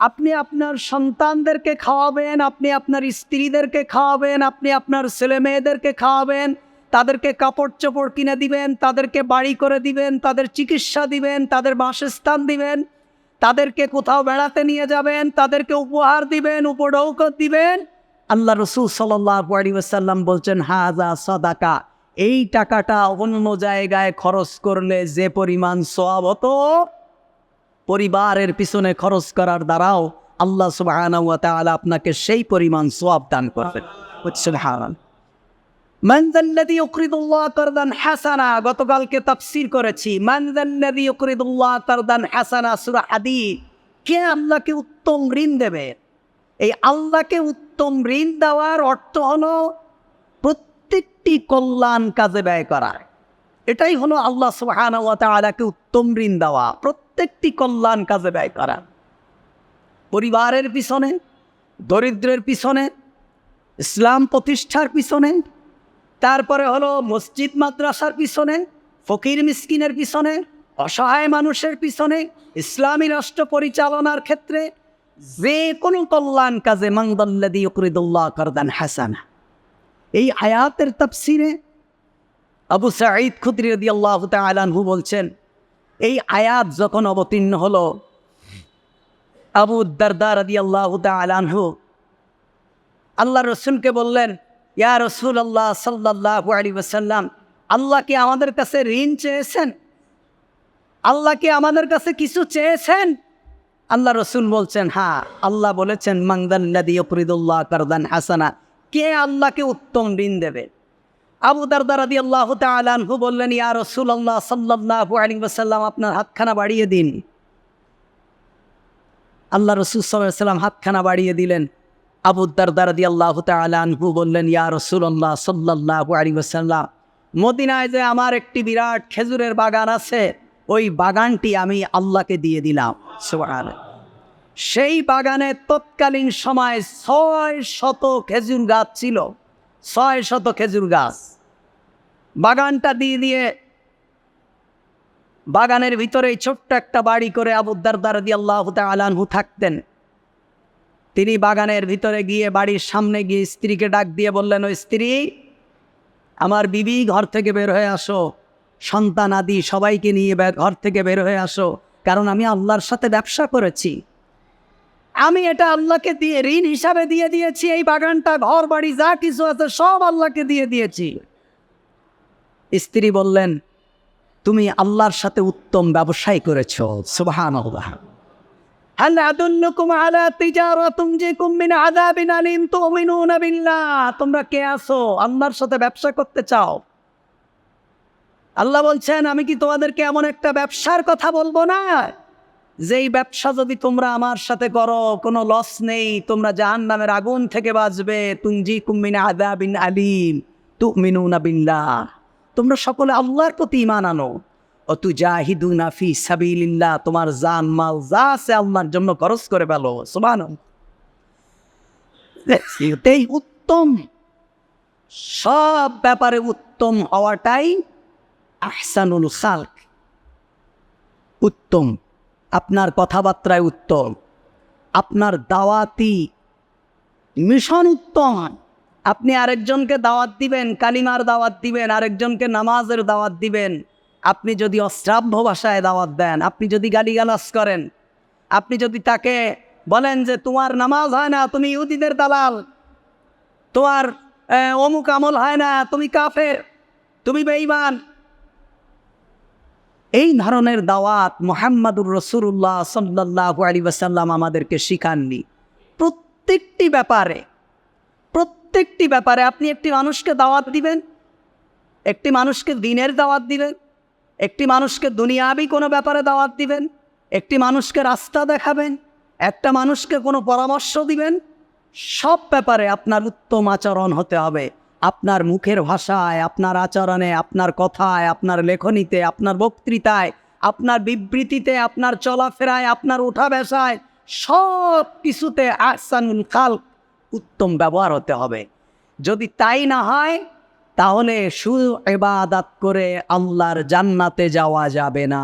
আপনি আপনার সন্তানদেরকে খাওয়াবেন, আপনি আপনার স্ত্রীদেরকে খাওয়াবেন, আপনি আপনার ছেলে মেয়েদেরকে খাওয়াবেন, তাদেরকে কাপড় চোপড় কিনে দিবেন, তাদেরকে বাড়ি করে দিবেন, তাদের চিকিৎসা দিবেন, তাদের বাসস্থান দিবেন, তাদেরকে কোথাও বেড়াতে নিয়ে যাবেন, তাদেরকে উপহার দিবেন উপডৌকত দিবেন। আল্লাহ রসুল সাল্লাম বলছেন হাজা সদাকা, এই টাকাটা অন্য জায়গায় খরচ করলে যে পরিমাণ সোয়াব হতো পরিবারের পিছনে খরচ করার দ্বারাও আল্লাহ সুবাহ আপনাকে সেই পরিমাণ সোয়াব দান করবেন। ইউকরিদুল্লাহ কারদান গতকালকে তাফসীর করেছি কে আল্লাহকে উত্তম ঋণ দেবে? এই আল্লাহকে উত্তম ঋণ দেওয়ার অর্থ হলো প্রত্যেকটি কল্যাণ কাজে ব্যয় করা। এটাই হলো আল্লাহ ওয়া উত্তম ঋণ দেওয়া। প্রত্যেকটি কল্যাণ কাজে ব্যয় করা। পরিবারের পিছনে, দরিদ্রের পিছনে, ইসলাম প্রতিষ্ঠার পিছনে, তারপরে হলো মসজিদ, মাদ্রাসার পিছনে, ফকির মিসকিনের পিছনে, অসহায় মানুষের পিছনে, ইসলামী রাষ্ট্র পরিচালনার ক্ষেত্রে যে কোনো কল্যাণ কাজে মাংদল্লাদি ইকরিদুল্লাহ করদান হাসানা। এই আয়াতের তাফসিরে আবু সাঈদ খুদ্রি রদি আল্লাহ তালানহু বলছেন, এই আয়াত যখন অবতীর্ণ হলো, আবু দারদা রদি আল্লাহ তালানহু আল্লাহ রসুলকে বললেন, ইয়া রসুল আল্লাহ সাল্লাহ আলী ওসাল্লাম আল্লাহ কি আমাদের কাছে ঋণ চেয়েছেন? আল্লাহ কি আমাদের কাছে কিছু চেয়েছেন? আল্লাহ রসুল বলছেন হ্যাঁ আল্লাহ বলেছেন মাংদান্লাদি ফরিদুল্লাহ করদান হাসানা কে আল্লাহকে উত্তম ঋণ দেবে? আবু দারদারাদি আল্লাহ তালানহু বললেন, ইয়া রসুল আল্লাহ সাল্লাহ আলী ওসাল্লাম আপনার হাতখানা বাড়িয়ে দিন। আল্লাহ রসুল সাল্লাম হাতখানা বাড়িয়ে দিলেন। আবু দারদারাদি আল্লাহ তালানহু বললেন, ইয়া রসুল্লাহ সাল্লাহ আলী ওসাল্লাম মদিনায় যে আমার একটি বিরাট খেজুরের বাগান আছে, ওই বাগানটি আমি আল্লাহকে দিয়ে দিলাম। সেই বাগানে তৎকালীন সময় ছয় শত খেজুর গাছ ছিল। ছয় শত খেজুর গাছ। বাগানটা দিয়ে দিয়ে বাগানের ভিতরে ছোট্ট একটা বাড়ি করে আবুদ্দার দিয়ে আল্লাহ আলানহু থাকতেন। তিনি বাগানের ভিতরে গিয়ে বাড়ির সামনে গিয়ে স্ত্রীকে ডাক দিয়ে বললেন ও স্ত্রী, আমার বিবি ঘর থেকে বের হয়ে আসো। সন্তান আদি সবাইকে নিয়ে ঘর থেকে বের হয়ে আসো। কারণ আমি আল্লাহর সাথে ব্যবসা করেছি। আমি এটা আল্লাহকে দিয়ে ঋণ হিসাবে দিয়ে দিয়েছি এই বাগানটা ঘর বাড়ি যা কিছু আছে সব আল্লাহকে দিয়ে দিয়েছি স্ত্রী বললেন তুমি আল্লাহর সাথে উত্তম ব্যবসায় করেছ সুবাহান هل أدلكم على تجارة تنجيكم من عذاب أليم تؤمنون بالله তোমরা কে আছো আল্লাহর সাথে ব্যবসা করতে চাও আল্লাহ বলছেন আমি কি তোমাদেরকে এমন একটা ব্যবসার কথা বলবো না যেই ব্যবসা যদি তোমরা আমার সাথে করো, কোনো লস নেই। তোমরা জাহান নামের আগুন থেকে বাঁচবে। তুঞ্জি কুমিন আদাবিন আলিম, তুমিনুনা বিল্লাহ। তোমরা সকলে আল্লাহর প্রতি ইমান আনো। ও তু জাহিদু নাফি তোমার জান মাল যা আছে আল্লাহর জন্য খরচ করে সুবান এটাই উত্তম। সব ব্যাপারে উত্তম হওয়াটাই আহসানুল খালক। উত্তম। আপনার কথাবার্তায় উত্তম। আপনার দাওয়াতি মিশন উত্তম। আপনি আরেকজনকে দাওয়াত দিবেন, কালিমার দাওয়াত দিবেন, আরেকজনকে নামাজের দাওয়াত দিবেন। আপনি যদি অশ্রাব্য ভাষায় দাওয়াত দেন, আপনি যদি গালিগালাজ করেন, আপনি যদি তাকে বলেন যে, তোমার নামাজ হয় না, তুমি ইহুদিদের দালাল। তোমার অমুক আমল হয় না, তুমি কাফের, তুমি বেঈমান। এই ধরনের দাওয়াত মোহাম্মদুর রসুল্লাহ সাল্লাহ আলী ওয়াসাল্লাম আমাদেরকে শিখাননি। প্রত্যেকটি ব্যাপারে প্রত্যেকটি ব্যাপারে আপনি একটি মানুষকে দাওয়াত দিবেন, একটি মানুষকে দিনের দাওয়াত দিবেন, একটি মানুষকে দুনিয়াবি কোনো ব্যাপারে দাওয়াত দিবেন, একটি মানুষকে রাস্তা দেখাবেন, একটা মানুষকে কোনো পরামর্শ দিবেন, সব ব্যাপারে আপনার উত্তম আচরণ হতে হবে। আপনার মুখের ভাষায়, আপনার আচরণে, আপনার কথায়, আপনার লেখনীতে, আপনার বক্তৃতায়, আপনার বিবৃতিতে, আপনার চলাফেরায়, আপনার উঠা বেসায় সব কিছুতে আহসানুল কাল উত্তম ব্যবহার হতে হবে। যদি তাই না হয়, তাহলে সু এবাদাত করে আল্লাহর জান্নাতে যাওয়া যাবে না।